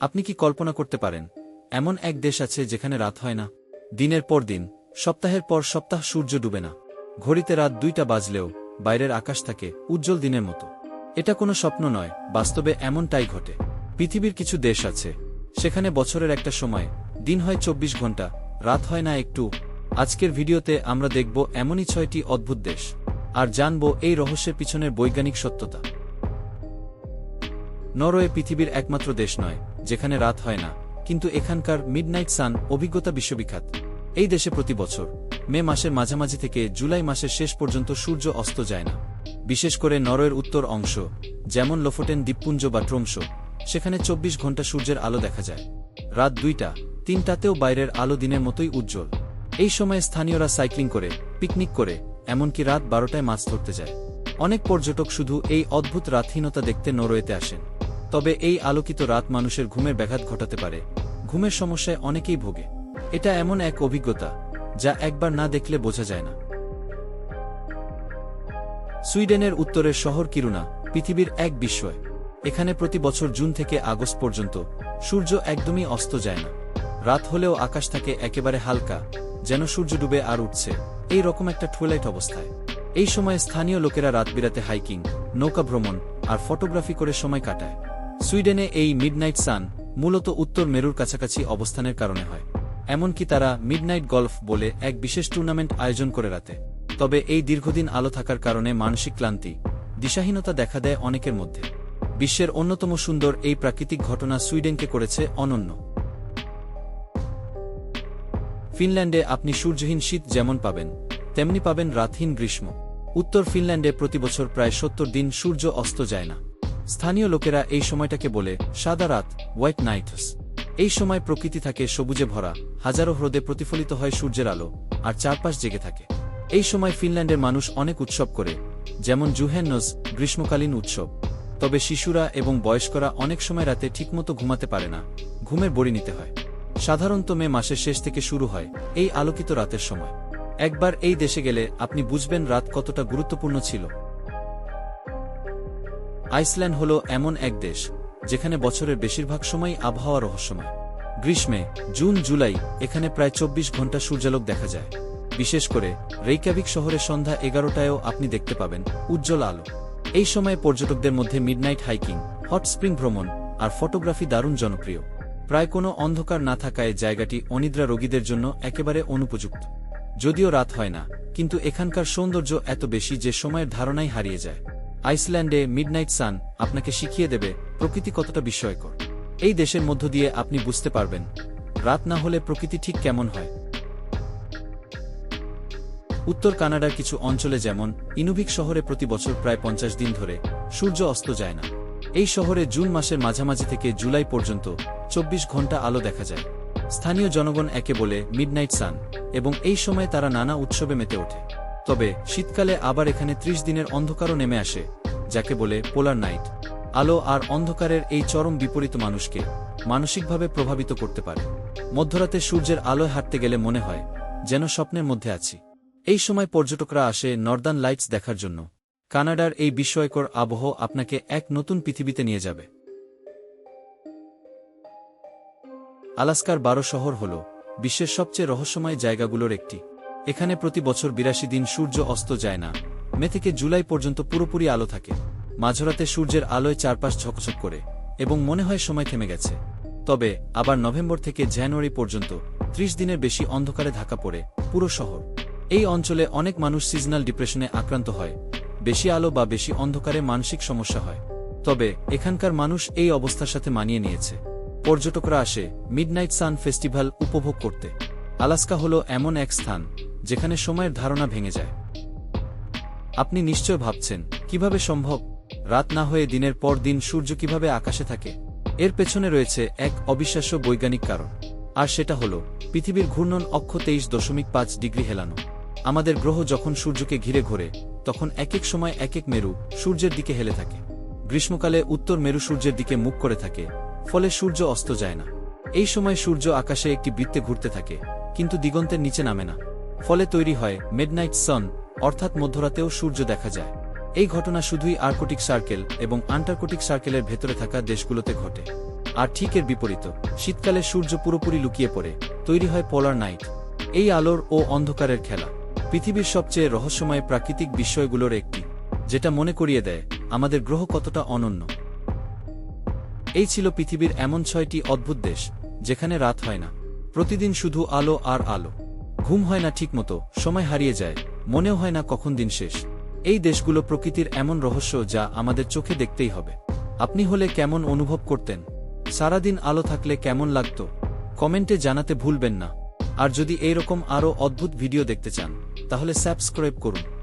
আপনি কি কল্পনা করতে পারেন, এমন এক দেশ আছে যেখানে রাত হয় না, দিনের পর দিন, সপ্তাহের পর সপ্তাহ সূর্য ডুবে না, ঘড়িতে রাত দুইটা বাজলেও বাইরের আকাশ থাকে উজ্জ্বল দিনের মতো। এটা কোনো স্বপ্ন নয়, বাস্তবে এমনটাই ঘটে। পৃথিবীর কিছু দেশ আছে, সেখানে বছরের একটা সময়, দিন হয় চব্বিশ ঘণ্টা রাত হয় না একটু। আজকের ভিডিওতে আমরা দেখব এমনই ছয়টি অদ্ভুত দেশ, আর জানব এই রহস্যের পিছনের বৈজ্ঞানিক সত্যতা। নরওয়ে পৃথিবীর একমাত্র দেশ নয় যেখানে রাত হয় না, কিন্তু এখানকার মিডনাইট সান অভিজ্ঞতা বিশ্ববিখ্যাত। এই দেশে প্রতি বছর, মে মাসের মাঝামাঝি থেকে জুলাই মাসের শেষ পর্যন্ত সূর্য অস্ত যায় না। বিশেষ করে নরওয়ের উত্তর অংশ, যেমন লোফোটেন দ্বীপপুঞ্জ বা ট্রোমস সেখানে চব্বিশ ঘণ্টা সূর্যের আলো দেখা যায়। রাত দুইটা, তিনটাতেও বাইরের আলো দিনের মতোই উজ্জ্বল। এই সময়ে স্থানীয়রা সাইক্লিং করে, পিকনিক করে, এমনকি রাত বারোটায় মাছ ধরতে যায়। অনেক পর্যটক শুধু এই অদ্ভুত রাতহীনতা দেখতে নরওয়েতে আসেন। তবে এই আলোকিত রাত মানুষের ঘুমের ব্যাঘাত ঘটাতে পারে। ঘুমের সমস্যায় অনেকেই ভোগে। এটা এমন এক অভিজ্ঞতা, যা একবার না দেখলে বোঝা যায় না। সুইডেনের উত্তরের শহর কিরুনা, পৃথিবীর এক বিস্ময়। এখানে প্রতি বছর জুন থেকে আগস্ট পর্যন্ত সূর্য একদমই অস্ত যায় না। রাত হলেও আকাশ থাকে একেবারে হালকা, যেন সূর্য ডুবে আর উঠছে। এই রকম একটা টুয়েলাইট অবস্থায়। এই সময়ে স্থানীয় লোকেরা রাত বিরাতে হাইকিং নৌকা ভ্রমণ আর ফটোগ্রাফি করে সময় কাটায়। সুইডেনে এই মিডনাইট সান মূলত উত্তর মেরুর কাছাকাছি অবস্থানের কারণে হয়। এমনকি তারা মিডনাইট গল্ফ বলে এক বিশেষ টুর্নামেন্ট আয়োজন করে রাতে। তবে এই দীর্ঘদিন আলো থাকার কারণে মানসিক ক্লান্তি, দিশাহীনতা দেখা দেয় অনেকের মধ্যে। বিশ্বের অন্যতম সুন্দর এই প্রাকৃতিক ঘটনা সুইডেনকে করেছে অনন্য। ফিনল্যান্ডে আপনি সূর্যহীন শীত যেমন পাবেন, তেমনি পাবেন রাতহীন গ্রীষ্ম। উত্তর ফিনল্যান্ডে প্রতিবছর প্রায় সত্তর দিন সূর্য অস্ত যায় না। স্থানীয় লোকেরা এই সময়টাকে বলে সাদা রাত হোয়াইট নাইটস এই সময় প্রকৃতি থাকে সবুজে ভরা, হাজারো হ্রদে প্রতিফলিত হয় সূর্যের আলো, আর চারপাশ জেগে থাকে। এই সময় ফিনল্যান্ডের মানুষ অনেক উৎসব করে, যেমন জুহেননোস গ্রীষ্মকালীন উৎসব। তবে শিশুরা এবং বয়স্করা অনেক সময় রাতে ঠিকমতো ঘুমাতে পারে না, ঘুমের বড়ি নিতে হয়। সাধারণত মে মাসের শেষ থেকে শুরু হয় এই আলোকিত রাতের সময়। একবার এই দেশে গেলে আপনি বুঝবেন রাত কতটা গুরুত্বপূর্ণ ছিল। আইসল্যান্ড হল এমন এক দেশ, যেখানে বছরের বেশিরভাগ সময় আবহাওয়া রহস্যময়। গ্রীষ্মে, জুন, জুলাই, এখানে প্রায় চব্বিশ ঘণ্টা সূর্যালোক দেখা যায়। বিশেষ করে, রেইকাভিক শহরের সন্ধ্যা এগারোটায়ও আপনি দেখতে পাবেন উজ্জ্বল আলো। এই সময়ে পর্যটকদের মধ্যে মিডনাইট হাইকিং, হট স্প্রিং ভ্রমণ আর ফটোগ্রাফি দারুণ জনপ্রিয়। প্রায় কোনো অন্ধকার না থাকায় জায়গাটি অনিদ্রা রোগীদের জন্য একেবারে অনুপযুক্ত। যদিও রাত হয় না, কিন্তু এখানকার সৌন্দর্য এত বেশি যে সময়ের ধারণাই হারিয়ে যায়। আইসল্যান্ডে মিডনাইট সান আপনাকে শিখিয়ে দেবে প্রকৃতি কতটা বিস্ময়কর। এই দেশের মধ্য দিয়ে আপনি বুঝতে পারবেন, রাত না হলে প্রকৃতি ঠিক কেমন হয়। উত্তর কানাডার কিছু অঞ্চলে যেমন, ইনুভিক শহরে প্রতি বছর প্রায় পঞ্চাশ দিন ধরে সূর্য অস্ত যায় না। এই শহরে জুন মাসের মাঝামাঝি থেকে জুলাই পর্যন্ত চব্বিশ ঘণ্টা আলো দেখা যায়। স্থানীয় জনগণ একে বলে মিডনাইট সান এবং এই সময়ে তারা নানা উৎসবে মেতে ওঠে। তবে শীতকালে আবার এখানে ত্রিশ দিনের অন্ধকারও নেমে আসে, যাকে বলে পোলার নাইট। আলো আর অন্ধকারের এই চরম বিপরীত মানুষকে মানসিকভাবে প্রভাবিত করতে পারে। মধ্যরাতে সূর্যের আলোয় হাঁটতে গেলে মনে হয় যেন স্বপ্নের মধ্যে আছি। এই সময় পর্যটকরা আসে নর্দার্ন লাইটস দেখার জন্য। কানাডার এই বিস্ময়কর আবহ আপনাকে এক নতুন পৃথিবীতে নিয়ে যাবে। আলাস্কার বারো শহর হল বিশ্বের সবচেয়ে রহস্যময় জায়গাগুলোর একটি। এখানে প্রতি বছর বিরাশি দিন সূর্য অস্ত যায় না। মে থেকে জুলাই পর্যন্ত পুরোপুরি আলো থাকে। মাঝরাতে সূর্যের আলোয় চারপাশ ঝকঝক করে এবং মনে হয় সময় থেমে গেছে। তবে আবার নভেম্বর থেকে জানুয়ারি পর্যন্ত ত্রিশ দিনের বেশি অন্ধকারে ঢাকা পড়ে পুরো শহর। এই অঞ্চলে অনেক মানুষ সিজনাল ডিপ্রেশনে আক্রান্ত হয়। বেশি আলো বা বেশি অন্ধকারে মানসিক সমস্যা হয়। তবে এখানকার মানুষ এই অবস্থার সাথে মানিয়ে নিয়েছে। পর্যটকরা আসে মিডনাইট সান ফেস্টিভ্যাল উপভোগ করতে। আলাস্কা হল এমন এক স্থান যেখানে সময়ের ধারণা ভেঙে যায়। আপনি নিশ্চয় ভাবছেন, কীভাবে সম্ভব? রাত না হয়ে দিনের পর দিন সূর্য কীভাবে আকাশে থাকে? এর পেছনে রয়েছে এক অবিশ্বাস্য বৈজ্ঞানিক কারণ। আর সেটা হল, পৃথিবীর ঘূর্ণন অক্ষ তেইশ দশমিক পাঁচ ডিগ্রি হেলানো। আমাদের গ্রহ যখন সূর্যকে ঘিরে ঘোরে, তখন এক এক সময় এক এক মেরু সূর্যের দিকে হেলে থাকে। গ্রীষ্মকালে উত্তর মেরু সূর্যের দিকে মুখ করে থাকে, ফলে সূর্য অস্ত যায় না। এই সময় সূর্য আকাশে একটি বৃত্তে ঘুরতে থাকে, কিন্তু দিগন্তের নিচে নামে না। ফলে তৈরি হয় মিডনাইট সন অর্থাৎ মধ্যরাতেও সূর্য দেখা যায়। এই ঘটনা শুধুই আর্কটিক সার্কেল এবং আন্টার্কটিক সার্কেলের ভেতরে থাকা দেশগুলোতে ঘটে। আর ঠিক এর বিপরীত, শীতকালে সূর্য পুরোপুরি লুকিয়ে পড়ে, তৈরি হয় পোলার নাইট এই আলোর ও অন্ধকারের খেলা। পৃথিবীর সবচেয়ে রহস্যময় প্রাকৃতিক বিষয়গুলোর একটি, যেটা মনে করিয়ে দেয় আমাদের গ্রহ কতটা অনন্য। এই ছিল পৃথিবীর এমন ছয়টি অদ্ভুত দেশ, যেখানে রাত হয় না। প্রতিদিন শুধু আলো আর আলো। ঘুম হয় না ঠিকমতো, সময় হারিয়ে যায়, মনেও হয় না কখন দিন শেষ। এই দেশগুলো প্রকৃতির এমন রহস্য যা আমাদের চোখে দেখতেই হবে। আপনি হলে কেমন অনুভব করতেন? সারাদিন আলো থাকলে কেমন লাগত? কমেন্টে জানাতে ভুলবেন না। আর যদি এইরকম আরও অদ্ভুত ভিডিও দেখতে চান, তাহলে সাবস্ক্রাইব করুন।